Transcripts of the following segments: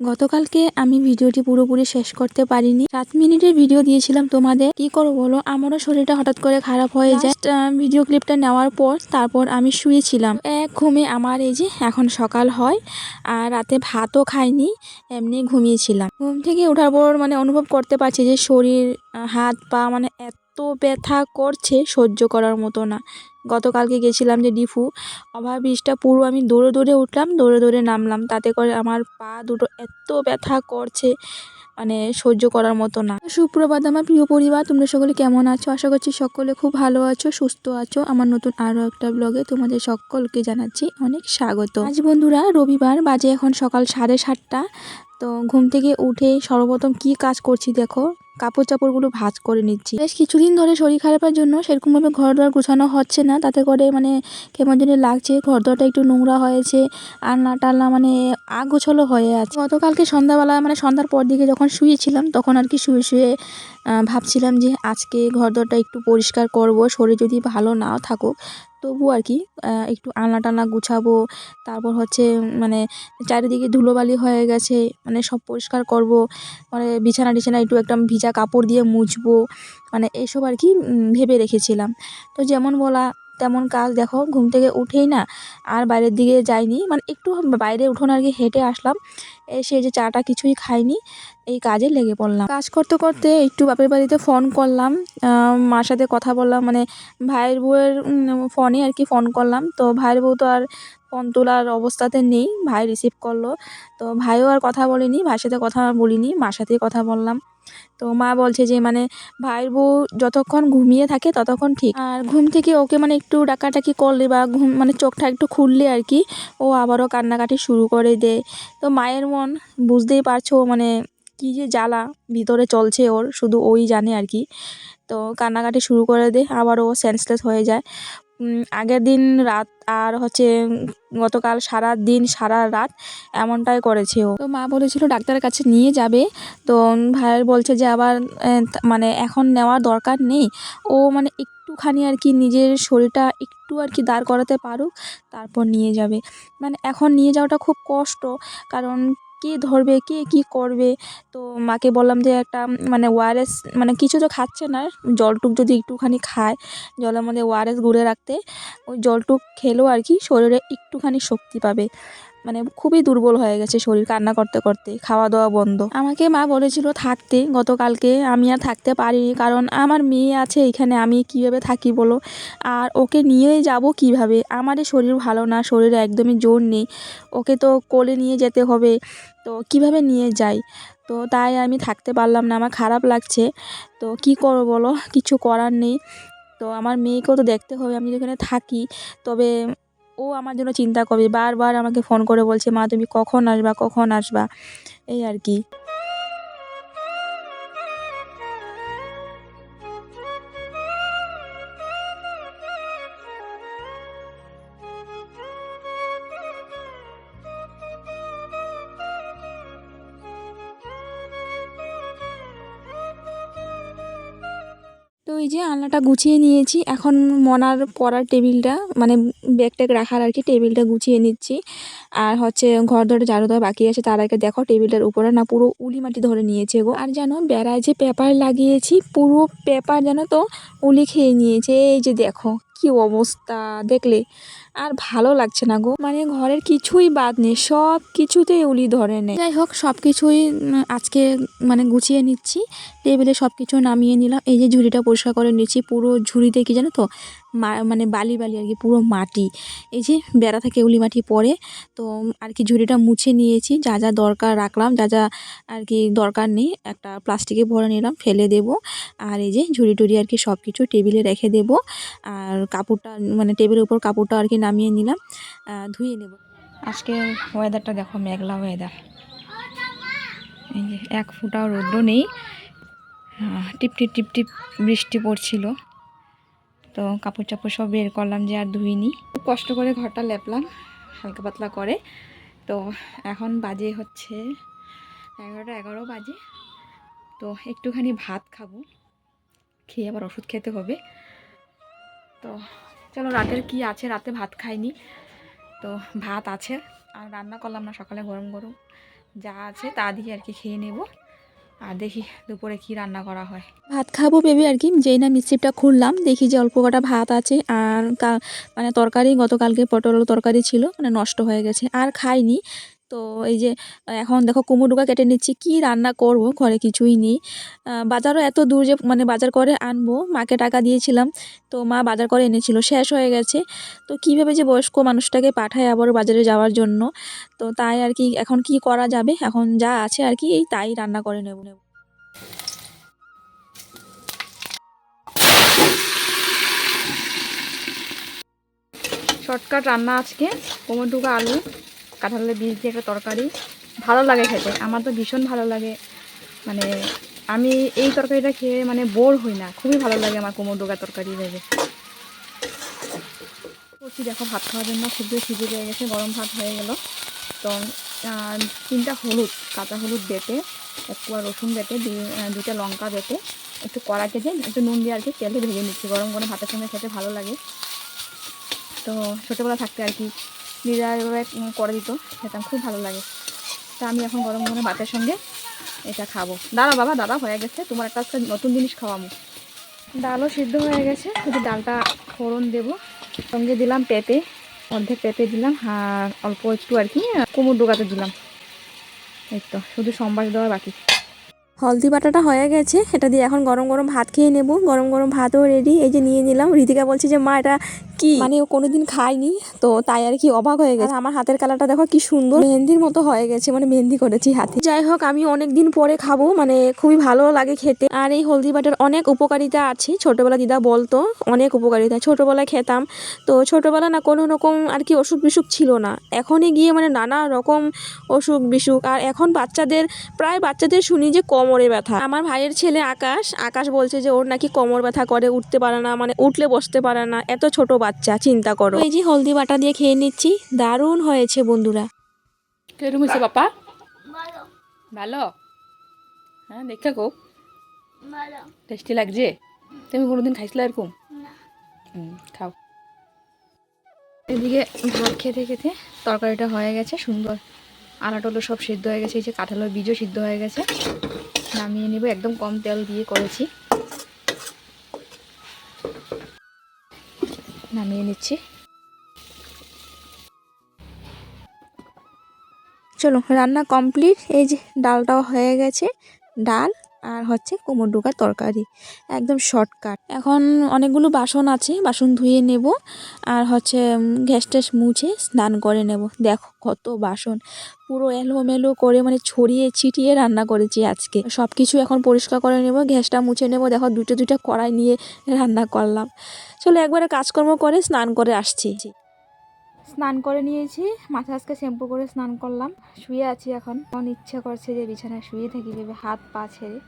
গতকালকে আমি ভিডিওটি পুরোপুরি শেষ করতে পারিনি। সাত মিনিটের ভিডিও দিয়েছিলাম তোমাদের। কি করব বলো? আমারও শরীরটা হঠাৎ করে খারাপ হয়ে যায়। ভিডিও ক্লিপটা নেওয়ার পর তারপর আমি শুয়েছিলাম। এক ঘুমে আমার এই যে এখন সকাল হয় আর রাতে ভাতও খাইনি, এমনি ঘুমিয়েছিলাম। ঘুম থেকে ওঠার পর মানে অনুভব করতে পারছি যে শরীর হাত পা মানে এত ব্যথা করছে সহ্য করার মতো না। গতকালকে গেছিলাম যে ডিফু ওভার ব্রিজটা পুরো আমি দৌড়ে দৌড়ে উঠলাম, দৌড়ে দৌড়ে নামলাম। তাতে করে আমার পা দুটো এত ব্যথা করছে মানে সহ্য করার মতো না। সুপ্রভাত আমার প্রিয় পরিবার, তোমরা সকলে কেমন আছো? আশা করছি সকলে খুব ভালো আছো, সুস্থ আছো। আমার নতুন আরও একটা ব্লগে তোমাদের সকলকে জানাচ্ছি অনেক স্বাগত। আজ বন্ধুরা, রবিবার, বাজে এখন সকাল সাড়ে সাতটা। তো ঘুম থেকে উঠে সর্বপ্রথম কি কাজ করছি দেখো। কাপড় চাপড়গুলো ভাঁজ করে নিচ্ছি। বেশ কিছুদিন ধরে শরীর খারাপের জন্য সেরকমভাবে ঘর দোয়ার গোছানো হচ্ছে না। তাতে করে মানে কেমন জানি লাগছে ঘর দোয়ারটা একটু নোংরা হয়েছে আলনা টালনা মানে আগোছলো হয়ে আছে। গতকালকে সন্ধ্যাবেলা মানে সন্ধ্যার পর দিকে যখন শুয়েছিলাম তখন আর কি শুয়ে শুয়ে ভাবছিলাম যে আজকে ঘর দোরটা একটু পরিষ্কার করব, শরীর যদি ভালো নাও থাকুক। তবু আর কি একটু আলনা টানা গুছাবো, তারপর হচ্ছে মানে চারিদিকে ধুলোবালি হয়ে গেছে মানে সব পরিষ্কার করব মানে বিছানা টিছানা একটু একটা ভিজা কাপড় দিয়ে মুছবো মানে এইসব আর কি ভেবে রেখেছিলাম। তো যেমন বলা তেমন কাজ দেখো, ঘুম থেকে উঠেই না আর বাইরের দিকে যাইনি। মানে একটু বাইরে উঠোন আর কি হেঁটে আসলাম। এসে যে চাটা কিছুই খাইনি, এই কাজে লেগে পড়লাম। কাজ করতে করতে একটু বাপের বাড়িতে ফোন করলাম। মার সাথে কথা বললাম। মানে ভাইয়ের বউয়ের ফোনে আর কি ফোন করলাম। তো ভাইয়ের বউ তো আর ফোন তোলার অবস্থাতে নেই। ভাই রিসিভ করল। তো ভাইও আর কথা বলিনি, ভাইয়ের সাথে কথা বলিনি, মার সাথেই কথা বললাম। তো মা বলছে যে মানে ভাইয়ের বউ যতক্ষণ ঘুমিয়ে থাকে ততক্ষণ ঠিক। আর ঘুম থেকে ওকে মানে একটু ডাকাটাকি করলে বা ঘুম মানে চোখটা একটু খুললে আর কি, ও আবারও কান্নাকাটি শুরু করে দেয়। তো মায়ের মন বুঝতেই পারছ মানে কী যে জ্বালা ভিতরে চলছে ওর, শুধু ওই জানে আর কি। তো কান্নাকাটি শুরু করে দেয় আবার ও সেন্সলেস হয়ে যায়। আগের দিন রাত আর হচ্ছে গতকাল সারা দিন, সারা রাত এমনটাই করেছে ও। তো মা বলেছিল ডাক্তারের কাছে নিয়ে যাবে। তো ভাইয়ের বলছে যে আবার মানে এখন নেওয়ার দরকার নেই। ও মানে একটুখানি আর কি নিজের শরীরটা একটু আর কি দাঁড় করাতে পারুক, তারপর নিয়ে যাবে। মানে এখন নিয়ে যাওয়াটা খুব কষ্ট, কারণ কে ধরবে, কে কি করবে? তো মাকে বললাম যে একটা মানে ওয়ারেস মানে কিছু তো খাচ্ছে না, জলটুক যদি একটুখানি খায়, জলের মধ্যে ওয়ারেস গুলে রাখতে, ওই জলটুক খেলেও আর কি শরীরে একটুখানি শক্তি পাবে। মানে খুবই দুর্বল হয়ে গেছে শরীর কান্না করতে করতে খাওয়া দাওয়া বন্ধ। আমাকে মা বলেছিল থাকতে, গতকালকে আমি আর থাকতে পারিনি কারণ আমার মেয়ে আছে এখানে, আমি কীভাবে থাকি বলো? আর ওকে নিয়েই যাব কীভাবে? আমারই শরীর ভালো না, শরীরে একদমই জোর নেই। ওকে তো কোলে নিয়ে যেতে হবে, তো কীভাবে নিয়ে যাই? তো তাই আমি থাকতে পারলাম না, আমার খারাপ লাগছে। তো কি করব বলো? কিছু করার নেই। তো আমার মেয়েকেও তো দেখতে হবে, আমি যেখানে থাকি। তবে ও আমার জন্য চিন্তা করবে, বারবার আমাকে ফোন করে বলছে, মা, তুমি কখন আসবা কখন আসবা? এই আর কি। তো এই যে আলনাটা গুছিয়ে নিয়েছি। এখন মনার পড়ার টেবিলটা মানে ব্যাগ ট্যাগ রাখার আর কি টেবিলটা গুছিয়ে নিচ্ছি। আর হচ্ছে ঘর ধরে ঝাড়ু দেওয়া বাকি আছে। তার আগে দেখো টেবিলটার উপরে না পুরো উলি মাটি ধরে নিয়েছে গো। আর জানো, বেড়ায় যে পেপার লাগিয়েছি, পুরো পেপার জানো তো উলি খেয়ে নিয়েছে। এই যে দেখো কি অবস্থা, দেখলে? আর ভালো লাগছে না গো। মানে ঘরের কিছুই বাদ নেই, সব কিছুতেই উলি ধরে নেই। যাই হোক, সব কিছুই আজকে মানে গুছিয়ে নিচ্ছি। টেবিলে সব কিছু নামিয়ে নিলাম। এই যে ঝুড়িটা পরিষ্কার করে নিচ্ছি পুরো ঝুড়িতে কি জানো তো? মানে বালি বালি আর কি, পুরো মাটি। এই যে বেড়া থেকে উলি মাটি পড়ে তো আর কি ঝুড়িটা মুছে নিয়েছি। যা যা দরকার রাখলাম, যা যা আর কি দরকার নেই, একটা প্লাস্টিকে ভরে নিলাম, ফেলে দেব। আর এই যে ঝুড়ি টুড়ি আর কি সব কিছু টেবিলে রেখে দেব। আর কাপড়টা মানে টেবিলের উপর কাপড়টা আর কি নামিয়ে নিলাম ধুয়ে নেব। আজকে ওয়েদারটা দেখো, মেঘলা ওয়েদার এই যে এক ফুটাও রৌদ্র নেই। আহ, টিপ টিপ টিপ টিপ বৃষ্টি পড়ছিল। তো কাপড় চাপড় সব বের করলাম যে আর ধুইনি। খুব কষ্ট করে ঘরটা লেপলাম হালকা পাতলা করে। তো এখন বাজে হচ্ছে এগারোটা এগারো বাজে। তো একটুখানি ভাত খাব খেয়ে আবার ওষুধ খেতে হবে। তো চলো রাতের কি আছে? রাতে ভাত খাইনি। তো ভাত আছে আর রান্না করলাম না সকালে গরম গরম যা আছে তা দিয়ে আর কি খেয়ে নেব। আর দেখি দুপুরে কি রান্না করা হয়। ভাত খাব ভেবে আর কি, যেই না মিক্সিপটা খুললাম, দেখি যে অল্প কটা ভাত আছে আর মানে তরকারি, গতকালকে পটল তরকারি ছিল মানে নষ্ট হয়ে গেছে, আর খাইনি। তো এই যে এখন দেখো কুমড়োকা কেটে নিচ্ছি, কি রান্না করব? ঘরে কিছুই নেই। বাজারও এত দূর যে মানে বাজার করে আনব, মাকে টাকা দিয়েছিলাম, তো মা বাজার করে এনেছিল, শেষ হয়ে গেছে। তো কীভাবে যে বয়স্ক মানুষটাকে পাঠায় আবার বাজারে যাওয়ার জন্য। তো তাই আর কি, এখন কি করা যাবে? এখন যা আছে আর কি, এই তাই রান্না করে নেব। নেব শর্টকাট রান্না আজকে কুমড়োটুকু আলু। কাঁঠালের বীজ দিয়ে একটা তরকারি। ভালো লাগে খেতে, আমার তো ভীষণ ভালো লাগে। মানে আমি এই তরকারিটা খেয়ে মানে বোর হই না, খুবই ভালো লাগে আমার কুমড়ো ডোকা তরকারি ভেবে করছি দেখো, ভাত খাওয়ার জন্য জোর খিদে পেয়ে গেছে, গরম ভাত হয়ে গেল। তো তিনটা হলুদ, কাঁচা হলুদ বেটে এক কোয়া রসুন বেটে দুটা লঙ্কা বেটে, একটু কড়া কেটে, একটু নুন দিয়ে আর কি তেলে ভেজে নিচ্ছি। গরম গরম ভাতের সঙ্গে খেতে ভালো লাগে। তো ছোটোবেলা থাকতে আর কি দিদা এভাবে করে দিত। খেতাম, খুব ভালো লাগে। তা আমি এখন গরম গরম ভাতের সঙ্গে এটা খাব। দাঁড়া বাবা দাদা হয়ে গেছে। তোমার একটা আজকে নতুন জিনিস খাওয়াবো। ডালও সিদ্ধ হয়ে গেছে। শুধু ডালটা ফোড়ন দেবো। সঙ্গে দিলাম পেঁপে, অর্ধেক পেঁপে দিলাম, আর অল্প একটু আর কি, কুমড় ডোকাতে দিলাম। এই তো, শুধু সম্বাস দেওয়া বাকি। হলদি বাটাটা হয়ে গেছে। এটা দিয়ে এখন গরম গরম ভাত খেয়ে নেব। গরম গরম ভাতও রেডি এই যে নিয়ে নিলাম। রিতিকা বলছে যে, মা, এটা কি? মানে ও কোনোদিন খায়নি, তো তাই আর কি অবাক হয়ে গেছে। আমার হাতের কালারটা দেখো কি সুন্দর। মেহেন্দির মতো হয়ে গেছে মানে মেহেন্দি করেছি হাতে। যাই হোক, আমি অনেক দিন পরে খাব মানে খুবই ভালো লাগে খেতে। আর এই হলদি বাটার অনেক উপকারিতা আছে, ছোটবেলা দিদা বলতো, অনেক উপকারিতা। ছোটবেলায় খেতাম, তো ছোটবেলা না কোনো রকম আর কি অসুখ বিসুখ ছিল না। এখনই গিয়ে মানে নানা রকম অসুখ বিসুখ, আর এখন বাচ্চাদের, প্রায় বাচ্চাদের শুনি যে কোমরে ব্যথা। আমার ভাইয়ের ছেলে আকাশ আকাশ বলছে যে ওর নাকি কোমর ব্যথা করে, উঠতে পারে না মানে উঠলে বসতে পারে না, এত ছোট বাচ্চা চিন্তা করো। এই যে হলদি বাটা দিয়ে খেয়ে নিচ্ছি দারুণ হয়েছে বন্ধুরা। কীরকম হয়েছে বাপা? ভালো। হ্যাঁ দেখা গো। টেস্টি লাগছে? তুমি কোনোদিন খাইছিলে এরকম? হুম, খাও। এদিকে ভাত খেতে খেতে তরকারিটা হয়ে গেছে সুন্দর। আলা টলো সব সিদ্ধ হয়ে গেছে এই যে কাঁঠালের বীজও সিদ্ধ হয়ে গেছে। নামিয়ে নেব একদম কম তেল দিয়ে করেছি। নামিয়ে নিচ্ছি। চলো রান্না কমপ্লিট এই যে ডালটাও হয়ে গেছে। ডাল আর হচ্ছে কুমড় ডুকার তরকারি। একদম শর্টকাট এখন অনেকগুলো বাসন আছে, বাসন ধুয়ে নেব আর হচ্ছে গ্যাস ট্যাস মুছে স্নান করে নেব। দেখো কত বাসন। পুরো এলোমেলো করে মানে ছড়িয়ে ছিটিয়ে রান্না করেছি আজকে। সব কিছু এখন পরিষ্কার করে নেব, গ্যাসটা মুছে নেব। দেখো দুটো দুটো কড়াই নিয়ে রান্না করলাম। চলো একবারে কাজকর্ম করে স্নান করে আসছি। স্নান করে নিয়েছি। মাথা আজকে শ্যাম্পু করে স্নান করলাম। শুয়ে আছি এখন। এখন ইচ্ছা করছে যে বিছানায় শুয়ে থাকি ভেবে হাত পা ছেড়ে।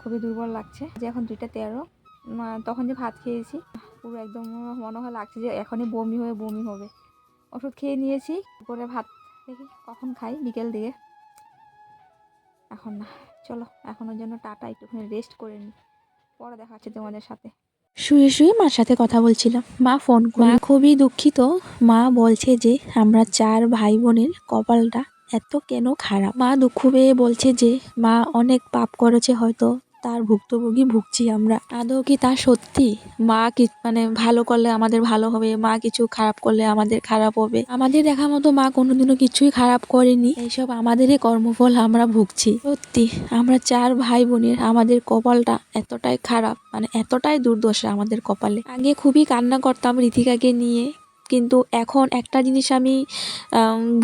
খুবই দুর্বল লাগছে। যে এখন দুইটা তেরো তখন যে ভাত খেয়েছি, পুরো একদম মনে হয় লাগছে যে এখনই বমি হয়ে বমি হবে। ওষুধ খেয়ে নিয়েছি করে ভাত দেখি কখন খাই বিকেল দিকে। এখন না, চলো, এখনের জন্য টাটা, একটুখানি রেস্ট করে নিই পরে দেখা হচ্ছে তোমাদের সাথে। শুয়ে শুয়ে মার সাথে কথা বলছিলাম। মা ফোন মা, খুবই দুঃখিত। মা বলছে যে, আমরা চার ভাই বোনের কপালটা এত কেন খারাপ? মা দুঃখ পেয়ে বলছে যে, মা, অনেক পাপ করেছে হয়তো তার ভুক্তভোগী ভুগছি আমরা। আদৌ কি তা সত্যি? মা কি মানে ভালো করলে আমাদের ভালো হবে? মা কিছু খারাপ করলে আমাদের খারাপ হবে? আমাদের দেখা মতো মা কোনোদিনও কিছুই খারাপ করেনি। এইসব আমাদেরই কর্মফল আমরা ভুগছি। সত্যি, আমরা চার ভাই বোনের আমাদের কপালটা এতটাই খারাপ মানে এতটাই দুর্দশা আমাদের কপালে। আগে খুবই কান্না করতাম ঋতিকাকে নিয়ে। কিন্তু এখন একটা জিনিস আমি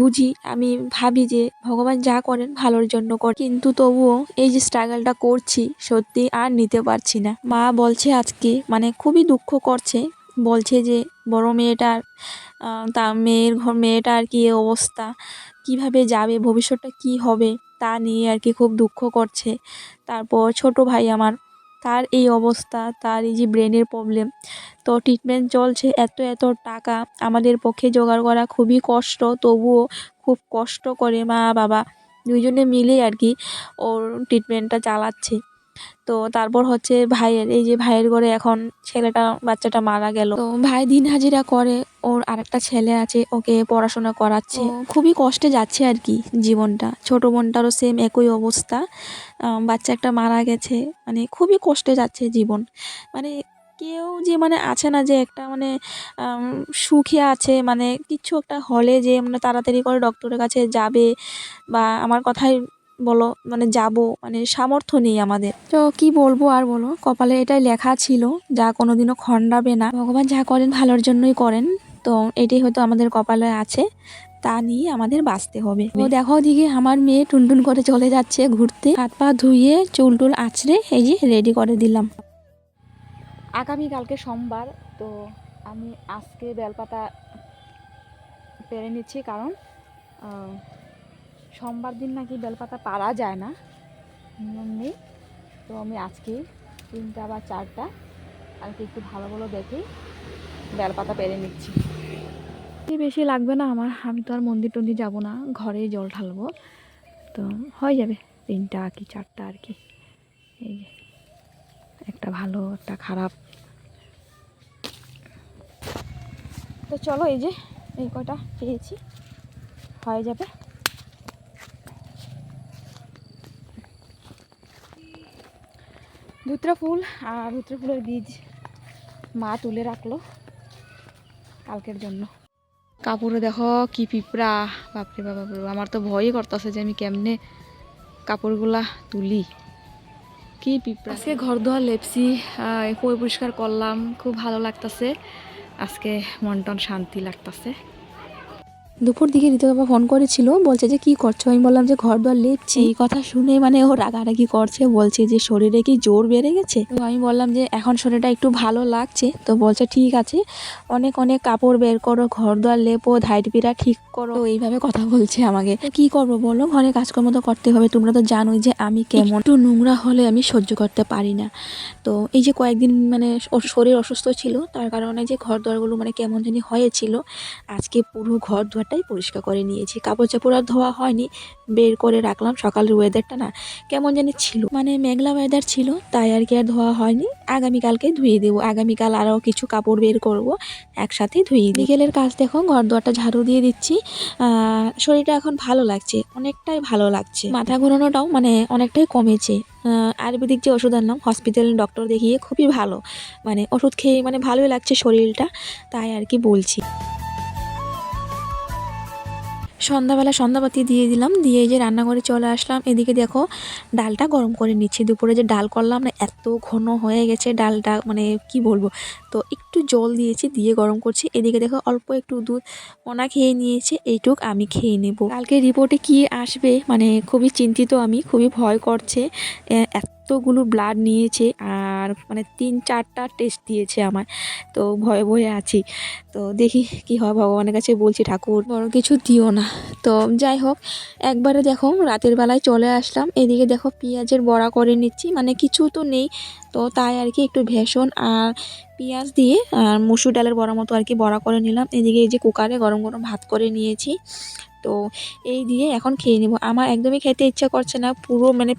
বুঝি। আমি ভাবি যে ভগবান যা করেন ভালোর জন্য করেন। কিন্তু তবুও এই যে স্ট্রাগলটা করছি, সত্যি আর নিতে পারছি না। মা বলছে আজকে মানে খুবই দুঃখ করছে। বলছে যে বড় মেয়েটার তা মেয়ের ঘর মেয়েটার কি অবস্থা। কীভাবে যাবে, ভবিষ্যৎটা কি হবে, তা নিয়ে আর কি খুব দুঃখ করছে। তারপর ছোট ভাই আমার তার এই অবস্থা, তার এই যে ব্রেনের প্রবলেম তো ট্রিটমেন্ট চলছে এত এত টাকা। আমাদের পক্ষে জোগাড় করা খুবই কষ্ট, তবুও খুব কষ্ট করে মা বাবা দুজনে মিলে আর কি ওর ট্রিটমেন্টটা চালাচ্ছে। তো তারপর হচ্ছে ভাইয়ের এই যে ভাইয়ের ঘরে এখন ছেলেটা বাচ্চাটা মারা গেল। তো ভাই দিন হাজিরা করে ওর আরেকটা ছেলে আছে ওকে পড়াশোনা করাচ্ছে। খুবই কষ্টে যাচ্ছে আর কি জীবনটা। ছোট বোনটারও সেম একই অবস্থা। বাচ্চা একটা মারা গেছে মানে খুবই কষ্টে যাচ্ছে জীবন। মানে কেউ যে মানে আছে না যে একটা মানে সুখে আছে মানে কিছু একটা হলে যে মানে তাড়াতাড়ি করে ডক্টরের কাছে যাবে বা আমার কথাই বলো মানে যাব মানে সামর্থ্য নেই আমাদের। তো কি বলব আর বলো কপালে এটাই লেখা ছিল যা কোনোদিনও খণ্ডাবে না। ভগবান যা করেন ভালোর জন্যই করেন তো এটাই হয়তো আমাদের কপালে আছে তা নিয়ে আমাদের বাঁচতে হবে। তো দেখো দিকে আমার মেয়ে টুনটুন করে চলে যাচ্ছে ঘুরতে। হাত পা ধুয়ে চুল টুল আছড়ে এই যে রেডি করে দিলাম। আগামীকালকে সোমবার তো আমি আজকে বেলপাতা পেরে নিচ্ছি কারণ সোমবার দিন নাকি বেলপাতা পারা যায় না। নিয়ম নেই। তো আমি আজকে তিনটা বা চারটা আর কি একটু ভালো ভালো দেখে বেলপাতা পেরে নিচ্ছি। বেশি লাগবে না আমার। আমি তো আর মন্দির টন্দির যাব না। ঘরেই জল ঢালবো। তো হয়ে যাবে তিনটা কি চারটা আর কি। এই যে, একটা ভালো, একটা খারাপ। তো চলো এই যে, এই কটা পেয়েছি। হয়ে যাবে। ধুত্রা ফুল আর ধুত্রা ফুলের বীজ মা তুলে রাখল কালকের জন্য। কাপড়ে দেখো কি পিঁপড়া বাপরে বাবা বাপরে বাবা, আমার তো ভয়ই করতেছে যে আমি কেমনে কাপড়গুলা তুলি। কি পিঁপড়া। আজকে ঘর দোয়ার লেপসি পরিষ্কার করলাম খুব ভালো লাগতাছে। আজকে মন টন শান্তি লাগতাছে। দুপুর দিকে ঋতু বাবা ফোন করেছিল বলছে যে কি করছ? আমি বললাম যে ঘর দুয়ার লেপছি। এই কথা শুনে মানে ও রাগারাগি করছে বলছে যে শরীরে কি জোর বেড়ে গেছে? তো আমি বললাম যে এখন শরীরটা একটু ভালো লাগছে। তো বলছে ঠিক আছে। অনেক অনেক কাপড় বের করো ঘর দুয়ার লেপো ধাইট পিড়া ঠিক করো। এইভাবে কথা বলছে আমাকে। কি করব বলো? ঘরে কাজকর্ম তো করতে হবে তোমরা তো জানোই যে আমি কেমন। একটু নোংরা হলে আমি সহ্য করতে পারি না। তো এই যে কয়েকদিন মানে শরীর অসুস্থ ছিল তার কারণে যে ঘর দুয়ারগুলো মানে কেমন জানি হয়েছিল আজকে পুরো ঘর দুয়ারটাই পরিষ্কার করে নিয়েছি। কাপড় চাপড় আর ধোয়া হয়নি। বের করে রাখলাম। সকালের ওয়েদারটা না কেমন জানি ছিল। মানে মেঘলা ওয়েদার ছিল, তাই আর কি আর ধোয়া হয়নি। আগামীকালকে ধুয়ে দেবো। আগামীকাল আরও কিছু কাপড় বের করব, একসাথে ধুয়ে। বিকেলের কাজ দেখো ঘর দুয়ারটা ঝাড়ু দিয়ে দিচ্ছি। শরীরটা এখন ভালো লাগছে, অনেকটাই ভালো লাগছে। মাথা ঘোরানোটাও মানে অনেকটাই কমেছে। আয়ুর্বেদিক যে ওষুধ আনলাম হসপিটাল ডক্টর দেখিয়ে খুবই ভালো। মানে ওষুধ খেয়ে মানে ভালোই লাগছে শরীরটা, তাই আর কি বলছি। সন্ধ্যাবেলা সন্ধ্যাবাতি দিয়ে দিলাম, দিয়ে যে রান্নাঘরে চলে আসলাম। এদিকে দেখো ডালটা গরম করে নিচ্ছি। দুপুরে যে ডাল করলাম না, এত ঘন হয়ে গেছে ডালটা মানে কি বলব? তো একটু জল দিয়েছি, দিয়ে গরম করছি। এদিকে দেখো অল্প একটু দুধ ওনা খেয়ে নিয়েছে, এইটুক আমি খেয়ে নেব। কালকে রিপোর্টে কি আসবে? মানে খুবই চিন্তিত আমি, খুবই ভয় করছে। এতগুলো ব্লাড নিয়েছে আর মানে তিন চারটা টেস্ট দিয়েছে আমার, তো ভয়ে ভয়ে আছি। তো দেখি কি হয়, ভগবানের কাছে বলছি ঠাকুর, বড় কিছু দিও না। তো যাই হোক, একবারে দেখো রাতের বেলায় চলে আসলাম। এদিকে দেখো পেঁয়াজের বড়া করে নিচ্ছি মানে কিছু তো নেই। তো তাই আর কি একটু ভেষণ আর পেঁয়াজ দিয়ে আর মুসুর ডালের বড়া মতো আর কি বড়া করে নিলাম। এদিকে এই যে কুকারে গরম গরম ভাত করে নিয়েছি। তো এই দিয়ে এখন খেয়ে নেব। আমার একদমই খেতে ইচ্ছা করছে না, পুরো মানে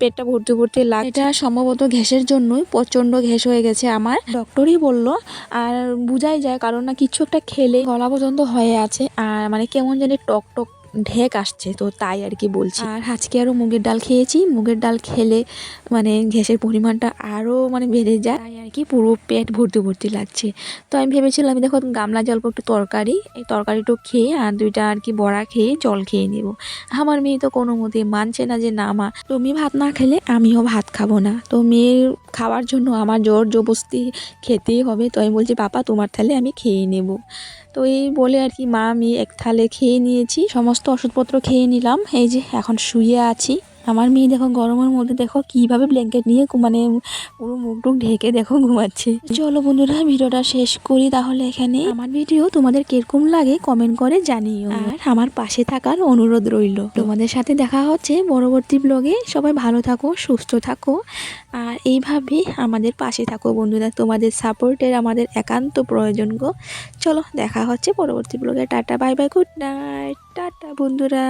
পেটটা ভর্তি ভর্তি লাগ এটা সম্ভবত গ্যাসের জন্যই প্রচণ্ড গ্যাস হয়ে গেছে আমার। ডক্টরই বলল, আর বোঝাই যায় কারণ না কিছু একটা খেলে গলা পর্যন্ত হয়ে আছে। আর মানে কেমন জানি টক টক ঢেক আসছে তো তাই আর কি বলছি। আর আজকে আরও মুগের ডাল খেয়েছি মুগের ডাল খেলে মানে গ্যাসের পরিমাণটা আরও মানে বেড়ে যায়। তাই আর কি পুরো পেট ভর্তি ভর্তি লাগছে। তো আমি ভেবেছিলাম আমি দেখো গামলা জল একটু তরকারি এই তরকারিটা খেয়ে আর দুইটা আর কি বড়া খেয়ে জল খেয়ে নেব। আমার মেয়ে তো কোনো মতে মানছে না যে না মা তুমি ভাত না খেলে আমিও ভাত খাব না। তো মেয়ের খাওয়ার জন্য আমার জোর জবস্তি খেতেই হবে। তো আমি বলছি পাপা তোমার থালে আমি খেয়ে নেব। তো এই বলে আর কি মা, আমি এক থালে খেয়ে নিয়েছি, সমস্ত ওষুধপত্র খেয়ে নিলাম। এই যে, এখন শুয়ে আছি। আমার মেয়ে দেখো গরমের মধ্যে দেখো কীভাবে ব্ল্যাঙ্কেট নিয়ে মানে পুরো মুখ টুক ঢেকে দেখো ঘুমাচ্ছে। চলো বন্ধুরা, ভিডিওটা শেষ করি তাহলে এখানে। আমার ভিডিও তোমাদের কীরকম লাগে কমেন্ট করে জানিও। আর আমার পাশে থাকার অনুরোধ রইল। তোমাদের সাথে দেখা হচ্ছে পরবর্তী ব্লগে সবাই ভালো থাকো, সুস্থ থাকো। আর এইভাবে আমাদের পাশে থাকো বন্ধুরা। তোমাদের সাপোর্টের আমাদের একান্ত প্রয়োজন গো। চলো দেখা হচ্ছে পরবর্তী ব্লগে tata bye bye good night tata বন্ধুরা।